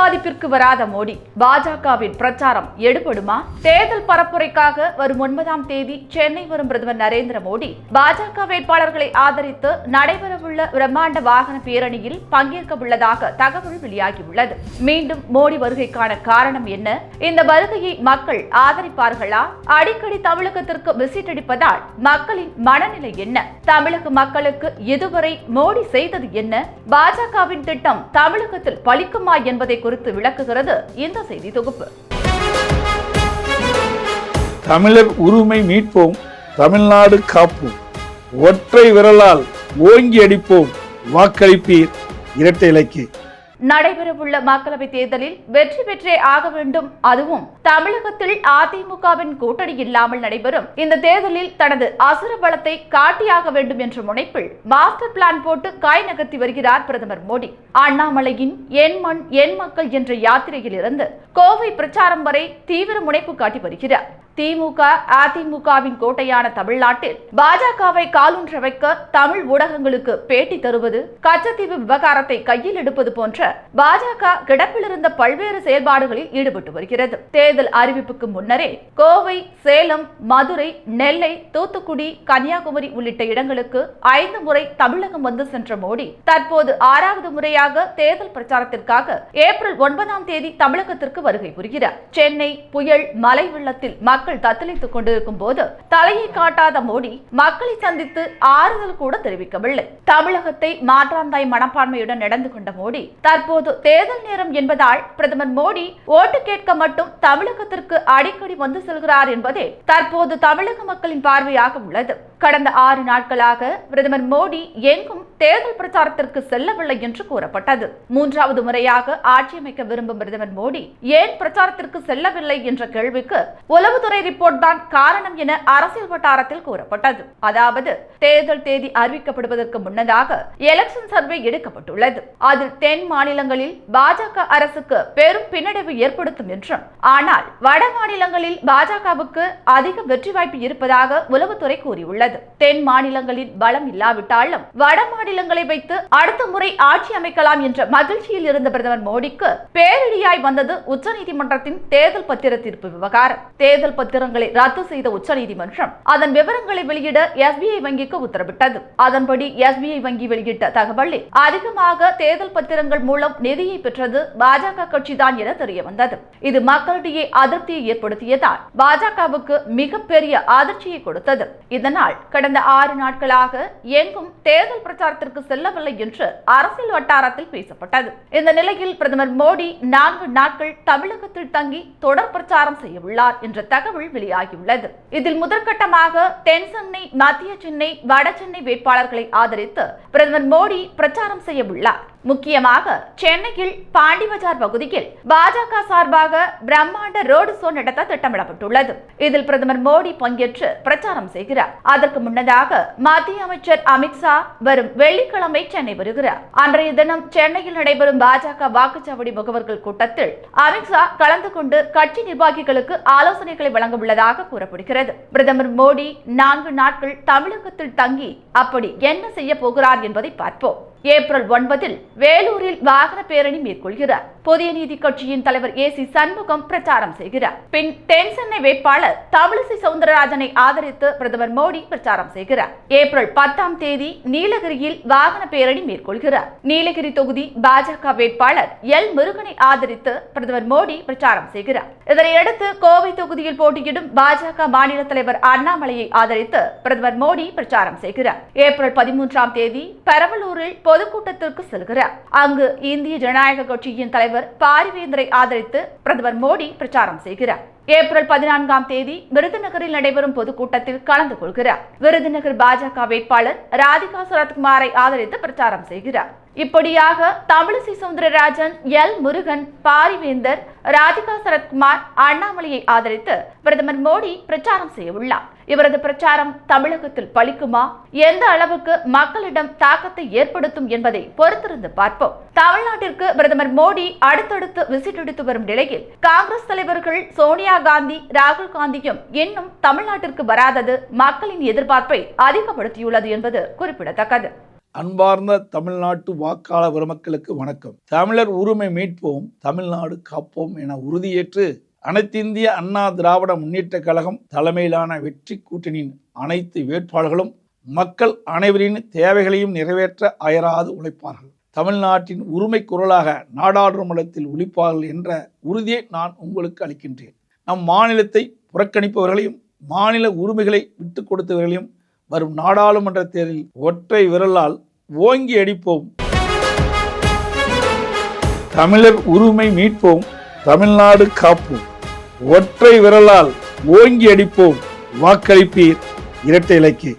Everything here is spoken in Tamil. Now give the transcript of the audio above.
பாதிப்பிற்கு வராத மோடி. பாஜகவின் பிரச்சாரம் எடுபடுமா? தேர்தல் பரப்புரைக்காக வரும் ஒன்பதாம் தேதி சென்னை வரும் பிரதமர் நரேந்திர மோடி. பாஜக வேட்பாளர்களை ஆதரித்து நடைபெறவுள்ள பிரம்மாண்ட வாகன பேரணியில் பங்கேற்க உள்ளதாக தகவல் வெளியாகியுள்ளது. மீண்டும் மோடி வருகைக்கான காரணம் என்ன? இந்த வருகையை மக்கள் ஆதரிப்பார்களா? அடிக்கடி தமிழகத்திற்கு விசிட் அடிப்பதால் மக்களின் மனநிலை என்ன? தமிழக மக்களுக்கு இதுவரை மோடி செய்தது என்ன? பாஜகவின் திட்டம் தமிழகத்தில் பலிக்குமா என்பதை குறித்து விளக்குகிறது இந்த செய்தி தொகுப்பு. தமிழர் உரிமை மீட்போம் தமிழ்நாடு காப்போம். ஒற்றை விரலால் ஓங்கி அடிப்போம். வாக்களிப்பீர் இரட்டை இலக்கிய நடைபெறவுள்ள மக்களவைத் தேர்தலில் வெற்றி பெற்றே ஆக வேண்டும். அதுவும் தமிழகத்தில் அதிமுகவின் கூட்டணி இல்லாமல் நடைபெறும். இந்த தேர்தலில் தனது அசுர பலத்தை காட்டியாக வேண்டும் என்ற முனைப்பில் மாஸ்டர் பிளான் போட்டு காய் நகர்த்தி வருகிறார் பிரதமர் மோடி. அண்ணாமலையின் என் மண் என் மக்கள் என்ற யாத்திரையில் இருந்து கோவை பிரச்சாரம் வரை தீவிர முனைப்பு காட்டி வருகிறார். திமுக அதிமுகவின் கோட்டையான தமிழ்நாட்டில் பாஜகவை காலூன்ற வைக்க தமிழ் ஊடகங்களுக்கு பேட்டி தருவது கச்சத்தீவு விவகாரத்தை கையில் எடுப்பது போன்ற பாஜக கிடப்பில் இருந்த பல்வேறு செயல்பாடுகளில் ஈடுபட்டு வருகிறது. தேர்தல் அறிவிப்புக்கு முன்னரே கோவை சேலம் மதுரை நெல்லை தூத்துக்குடி கன்னியாகுமரி உள்ளிட்ட இடங்களுக்கு ஐந்து முறை தமிழகம் வந்து சென்ற மோடி தற்போது ஆறாவது முறையாக தேர்தல் பிரச்சாரத்திற்காக ஏப்ரல் ஒன்பதாம் தேதி தமிழகத்திற்கு வருகை புரிகிறார். சென்னை புயல் மலை வெள்ளத்தில் மக்கள் தத்தளித்துக் கொண்டிருக்கும் போது தலையை காட்டாத மோடி மக்களை சந்தித்து ஆறுதல் கூட தெரிவிக்கவில்லை. தமிழகத்தை மாற்றாந்தாய் மனப்பான்மையுடன் நடந்து கொண்ட மோடி தற்போது தேர்தல் நேரம் என்பதால் பிரதமர் மோடி ஓட்டு கேட்க மட்டும் தமிழகத்திற்கு அடிக்கடி வந்து செல்கிறார் என்பதே தற்போது தமிழக மக்களின் பார்வையாக உள்ளது. கடந்த ஆறு நாட்களாக பிரதமர் மோடி எங்கும் தேர்தல் பிரச்சாரத்திற்கு செல்லவில்லை என்று கூறப்பட்டது. மூன்றாவது முறையாக ஆட்சி அமைக்க விரும்பும் பிரதமர் மோடி ஏன் பிரச்சாரத்திற்கு செல்லவில்லை என்ற கேள்விக்கு உளவுத்துறை ரிப்போர்ட் தான் காரணம் என அரசியல் வட்டாரத்தில் கூறப்பட்டது. அதாவது தேர்தல் தேதி அறிவிக்கப்படுவதற்கு முன்னதாக எலெக்ஷன் சர்வே எடுக்கப்பட்டுள்ளது. அதில் தென் மாநிலங்களில் பாஜக அரசுக்கு பெரும் பின்னடைவு ஏற்படுத்தும் என்றும் ஆனால் வட மாநிலங்களில் பாஜகவுக்கு அதிக வெற்றி வாய்ப்பு இருப்பதாக உளவுத்துறை கூறியுள்ளது. தென் மாநிலங்களின் பலம் இல்லாவிட்டாலும் வட மாநிலங்களை வைத்து அடுத்த முறை ஆட்சி அமைக்கலாம் என்ற மகிழ்ச்சியில் இருந்த பிரதமர் மோடிக்கு பேரிடியாய் வந்தது உச்சநீதிமன்றத்தின் தேர்தல் பத்திர தீர்ப்பு விவகாரம். தேர்தல் பத்திரங்களை ரத்து செய்த உச்சநீதிமன்றம் அதன் விவரங்களை வெளியிட எஸ்பிஐ வங்கிக்கு உத்தரவிட்டது. அதன்படி எஸ்பிஐ வங்கி வெளியிட்ட தகவலில் அதிகமாக தேர்தல் பத்திரங்கள் மூலம் நிதியை பெற்றது பாஜக கட்சிதான் என தெரிய வந்தது இது மக்களிடையே அதிருப்தியை ஏற்படுத்தியதால் பாஜகவுக்கு மிகப்பெரிய அதிர்ச்சியை கொடுத்தது. இதனால் கடந்த ஆறு நாட்களாக எங்கும் தேர்தல் பிரச்சாரத்திற்கு செல்லவில்லை என்று அரசியல் வட்டாரத்தில் பேசப்பட்டது. இந்த நிலையில் பிரதமர் மோடி நான்கு நாட்கள் தமிழகத்தில் தங்கி தொடர் பிரச்சாரம் செய்ய உள்ளார் என்ற தகவல் வெளியாகியுள்ளது. இதில் முதற்கட்டமாக தென் சென்னை மத்திய சென்னை வட சென்னை வேட்பாளர்களை ஆதரித்து பிரதமர் மோடி பிரச்சாரம் செய்ய உள்ளார் முக்கியமாக சென்னையில் பாண்டிபஜார் பகுதியில் பாஜக சார்பாக பிரம்மாண்ட ரோடு ஷோ நடத்த திட்டமிடப்பட்டுள்ளது. இதில் பிரதமர் மோடி பங்கேற்று பிரச்சாரம் செய்கிறார். அதற்கு முன்னதாக மத்திய அமைச்சர் அமித்ஷா வரும் வெள்ளிக்கிழமை சென்னை வருகிறார். அன்றைய தினம் சென்னையில் நடைபெறும் பாஜக வாக்குச்சாவடி முகவர்கள் கூட்டத்தில் அமித்ஷா கலந்து கொண்டு கட்சி நிர்வாகிகளுக்கு ஆலோசனைகளை வழங்க உள்ளதாக கூறப்படுகிறது. பிரதமர் மோடி நான்கு நாட்கள் தமிழகத்தில் தங்கி அப்படி என்ன செய்ய போகிறார் என்பதை பார்ப்போம். ஏப்ரல் ஒன்பதில் வேலூரில் வாகன பேரணி மேற்கொள்கிறார். புதிய நீதி கட்சியின் தலைவர் ஏ சி சண்முகம் பிரச்சாரம் செய்கிறார். பின் தென் சென்னை வேட்பாளர் தமிழிசை சவுந்தரராஜனை ஆதரித்து பிரதமர் மோடி பிரச்சாரம் செய்கிறார். ஏப்ரல் பத்தாம் தேதி நீலகிரியில் வாகன பேரணி மேற்கொள்கிறார். நீலகிரி தொகுதி பாஜக வேட்பாளர் எல் முருகனை ஆதரித்து பிரதமர் மோடி பிரச்சாரம் செய்கிறார். இதனையடுத்து கோவை தொகுதியில் போட்டியிடும் பாஜக மாநில தலைவர் அண்ணாமலையை ஆதரித்து பிரதமர் மோடி பிரச்சாரம் செய்கிறார். ஏப்ரல் பதிமூன்றாம் தேதி பெரம்பலூரில் பொதுக்கூட்டத்திற்கு செல்கிறார். அங்கு இந்திய ஜனநாயக கட்சியின் தலைவர் பாரிவேந்தரை ஆதரித்து பிரதமர் மோடி பிரச்சாரம் செய்கிறார். ஏப்ரல் பதினான்காம் தேதி விருதுநகரில் நடைபெறும் பொதுக்கூட்டத்தில் கலந்து கொள்கிறார். விருதுநகர் பாஜக வேட்பாளர் ராதிகா சரத்குமாரை ஆதரித்து பிரச்சாரம் செய்கிறார். இப்படியாக தமிழிசை சவுந்தரராஜன் எல். முருகன் பாரிவேந்தர் ராதிகா சரத்குமார் அண்ணாமலையை ஆதரித்து பிரதமர் மோடி பிரச்சாரம் செய்ய உள்ளார். இவரது பிரச்சாரம் தமிழகத்தில் பலிக்குமா? எந்த அளவுக்கு மக்களிடம் தாக்கத்தை ஏற்படுத்தும் என்பதை பொறுத்திருந்து பார்ப்போம். தமிழ்நாட்டிற்கு பிரதமர் மோடி அடுத்தடுத்து விசிட் எடுத்து வரும் நிலையில் காங்கிரஸ் தலைவர்கள் சோனியா காந்தி ராகுல் காந்தியும் இன்னும் தமிழ்நாட்டிற்கு வராதது மக்களின் எதிர்பார்ப்பை அதிகப்படுத்தியுள்ளது என்பது குறிப்பிடத்தக்கது. அன்பார்ந்த தமிழ்நாட்டு வாக்காளர் பெருமக்களுக்கு வணக்கம். தமிழர் உரிமை மீட்போம் தமிழ்நாடு காப்போம் என உறுதியேற்று அனைத்திந்திய அண்ணா திராவிட முன்னேற்ற கழகம் தலைமையிலான வெற்றி கூட்டணியின் அனைத்து வேட்பாளர்களும் மக்கள் அனைவரின் தேவைகளையும் நிறைவேற்ற அயராது உழைப்பார்கள். தமிழ்நாட்டின் உரிமை குரலாக நாடாளுமன்றத்தில் ஒழிப்பார்கள் என்ற உறுதியை நான் உங்களுக்கு அளிக்கின்றேன். நம் மாநிலத்தை புறக்கணிப்பவர்களையும் மாநில உரிமைகளை விட்டுக் கொடுத்தவர்களையும் வரும் நாடாளுமன்ற தேர்தலில் ஒற்றை விரலால் ஓங்கி அடிப்போம். தமிழர் உரிமை மீட்போம். தமிழ்நாடு காப்போம். ஒற்றை விரலால் ஓங்கி அடிப்போம். வாக்களிப்பீர் இரட்டை இலக்கிய